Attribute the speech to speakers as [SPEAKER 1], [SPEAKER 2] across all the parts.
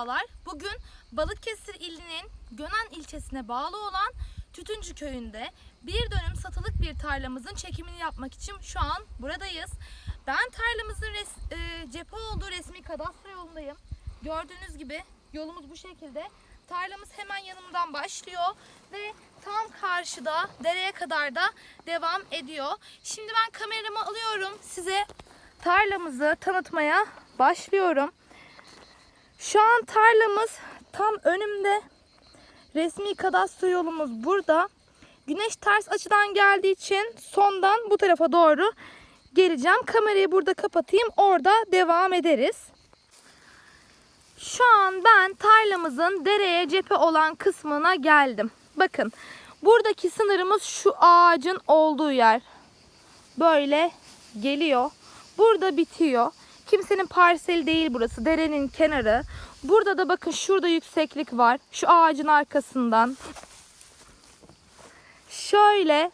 [SPEAKER 1] Merhabalar. Bugün Balıkesir ilinin Gönen ilçesine bağlı olan Tütüncü köyünde bir dönüm satılık bir tarlamızın çekimini yapmak için şu an buradayız. Ben tarlamızın res- e, cephe olduğu resmi kadastro yolundayım. Gördüğünüz gibi yolumuz bu şekilde. Tarlamız hemen yanımdan başlıyor ve tam karşıda dereye kadar da devam ediyor. Şimdi ben kameramı alıyorum. Size tarlamızı tanıtmaya başlıyorum. Şu an tarlamız tam önümde. Resmi kadastro yolumuz burada. Güneş ters açıdan geldiği için sondan bu tarafa doğru geleceğim. Kamerayı burada kapatayım. Orada devam ederiz. Şu an ben tarlamızın dereye cephe olan kısmına geldim. Bakın buradaki sınırımız şu ağacın olduğu yer. Böyle geliyor. Burada bitiyor. Kimsenin parseli değil burası. Derenin kenarı. Burada da bakın şurada yükseklik var. Şu ağacın arkasından. Şöyle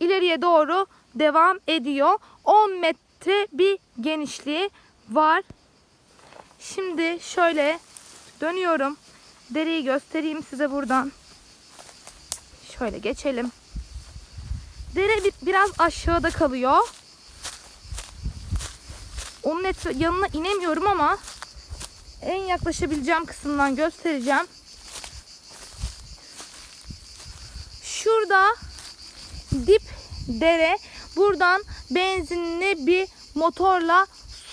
[SPEAKER 1] ileriye doğru devam ediyor. 10 metre bir genişliği var. Şimdi şöyle dönüyorum. Dereyi göstereyim size buradan. Şöyle geçelim. Dere bir- biraz aşağıda kalıyor. Onun etra- yanına inemiyorum ama en yaklaşabileceğim kısımdan göstereceğim. Şurada dip dere. Buradan benzinli bir motorla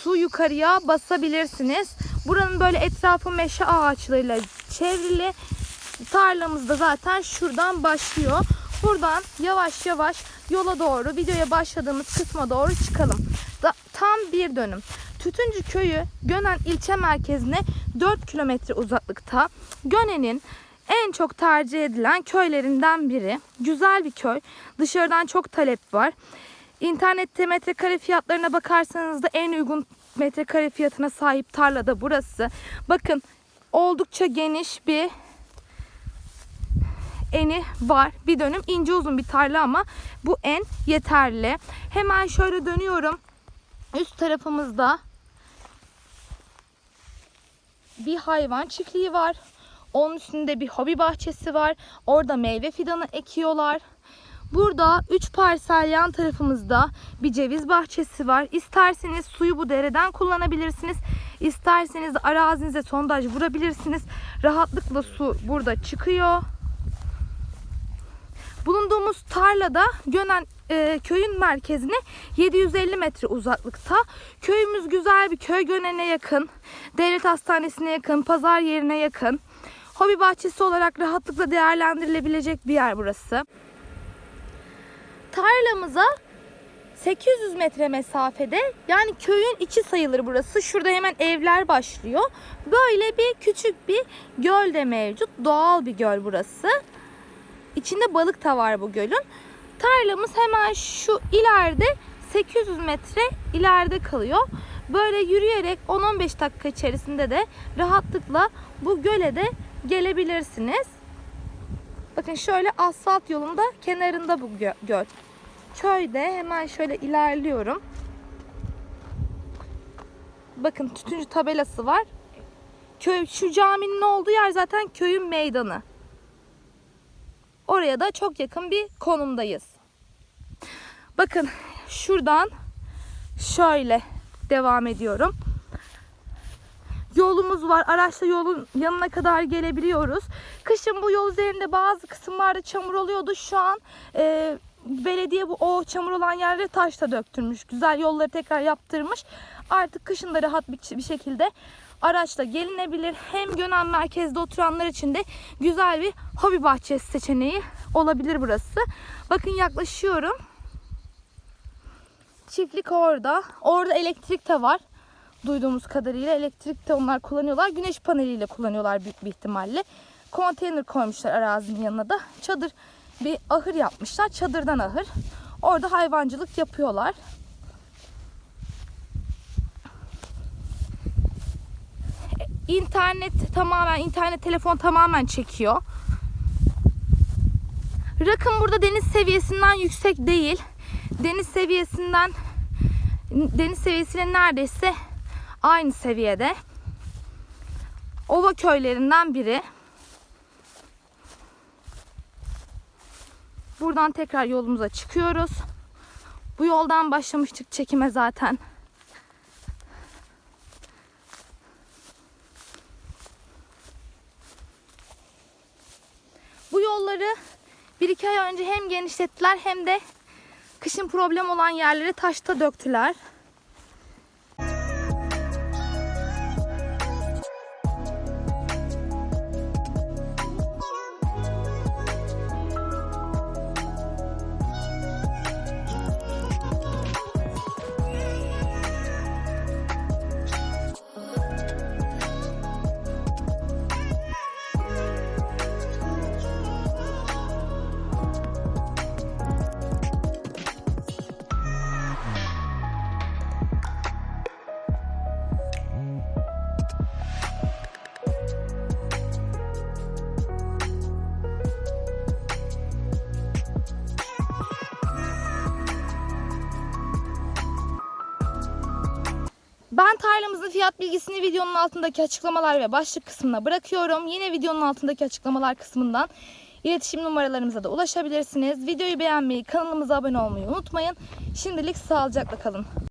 [SPEAKER 1] su yukarıya basabilirsiniz. Buranın böyle etrafı meşe ağaçlarıyla çevrili. Tarlamız da zaten şuradan başlıyor. Buradan yavaş yavaş yola doğru videoya başladığımız kısma doğru çıkalım. Da, tam bir dönüm. Tütüncü köyü Gönen ilçe merkezine 4 kilometre uzaklıkta. Gönen'in en çok tercih edilen köylerinden biri. Güzel bir köy. Dışarıdan çok talep var. İnternette metrekare fiyatlarına bakarsanız da en uygun metrekare fiyatına sahip tarla da burası. Bakın oldukça geniş bir eni var. Bir dönüm ince uzun bir tarla ama bu en yeterli. Hemen şöyle dönüyorum. Üst tarafımızda bir hayvan çiftliği var. Onun üstünde bir hobi bahçesi var. Orada meyve fidanı ekiyorlar. Burada 3 parsel yan tarafımızda bir ceviz bahçesi var. İsterseniz suyu bu dereden kullanabilirsiniz. İsterseniz arazinize sondaj vurabilirsiniz. Rahatlıkla su burada çıkıyor. Bulunduğumuz tarlada Gönen e, köyün merkezine 750 metre uzaklıkta. Köyümüz güzel bir köy Gönen'e yakın. Devlet hastanesine yakın, pazar yerine yakın. Hobi bahçesi olarak rahatlıkla değerlendirilebilecek bir yer burası. Tarlamıza 800 metre mesafede yani köyün içi sayılır burası. Şurada hemen evler başlıyor. Böyle bir küçük bir göl de mevcut. Doğal bir göl burası. İçinde balık da var bu gölün. Tarlamız hemen şu ileride 800 metre ileride kalıyor. Böyle yürüyerek 10-15 dakika içerisinde de rahatlıkla bu göle de gelebilirsiniz. Bakın şöyle asfalt yolunda kenarında bu gö- göl. Köyde hemen şöyle ilerliyorum. Bakın tütüncü tabelası var. Köy şu caminin olduğu yer zaten köyün meydanı. Oraya da çok yakın bir konumdayız. Bakın şuradan şöyle devam ediyorum. Yolumuz var. Araçla yolun yanına kadar gelebiliyoruz. Kışın bu yol üzerinde bazı kısımlarda çamur oluyordu. Şu an e, belediye bu o çamur olan yerlere taş da döktürmüş. Güzel yolları tekrar yaptırmış. Artık kışın da rahat bir, bir şekilde araçla gelinebilir. Hem Gönen merkezde oturanlar için de güzel bir hobi bahçesi seçeneği olabilir burası. Bakın yaklaşıyorum. Çiftlik orada. Orada elektrik de var. Duyduğumuz kadarıyla elektrik de onlar kullanıyorlar. Güneş paneliyle kullanıyorlar büyük bir ihtimalle. Konteyner koymuşlar arazinin yanına da. Çadır bir ahır yapmışlar. Çadırdan ahır. Orada hayvancılık yapıyorlar. İnternet tamamen, internet telefon tamamen çekiyor. Rakım burada deniz seviyesinden yüksek değil. Deniz seviyesinden deniz seviyesiyle neredeyse aynı seviyede. ova köylerinden biri. Buradan tekrar yolumuza çıkıyoruz. Bu yoldan başlamıştık çekime zaten. Yolları bir iki ay önce hem genişlettiler hem de kışın problem olan yerleri taşta döktüler. Ben tarlamızın fiyat bilgisini videonun altındaki açıklamalar ve başlık kısmına bırakıyorum. Yine videonun altındaki açıklamalar kısmından iletişim numaralarımıza da ulaşabilirsiniz. Videoyu beğenmeyi, kanalımıza abone olmayı unutmayın. Şimdilik sağlıcakla kalın.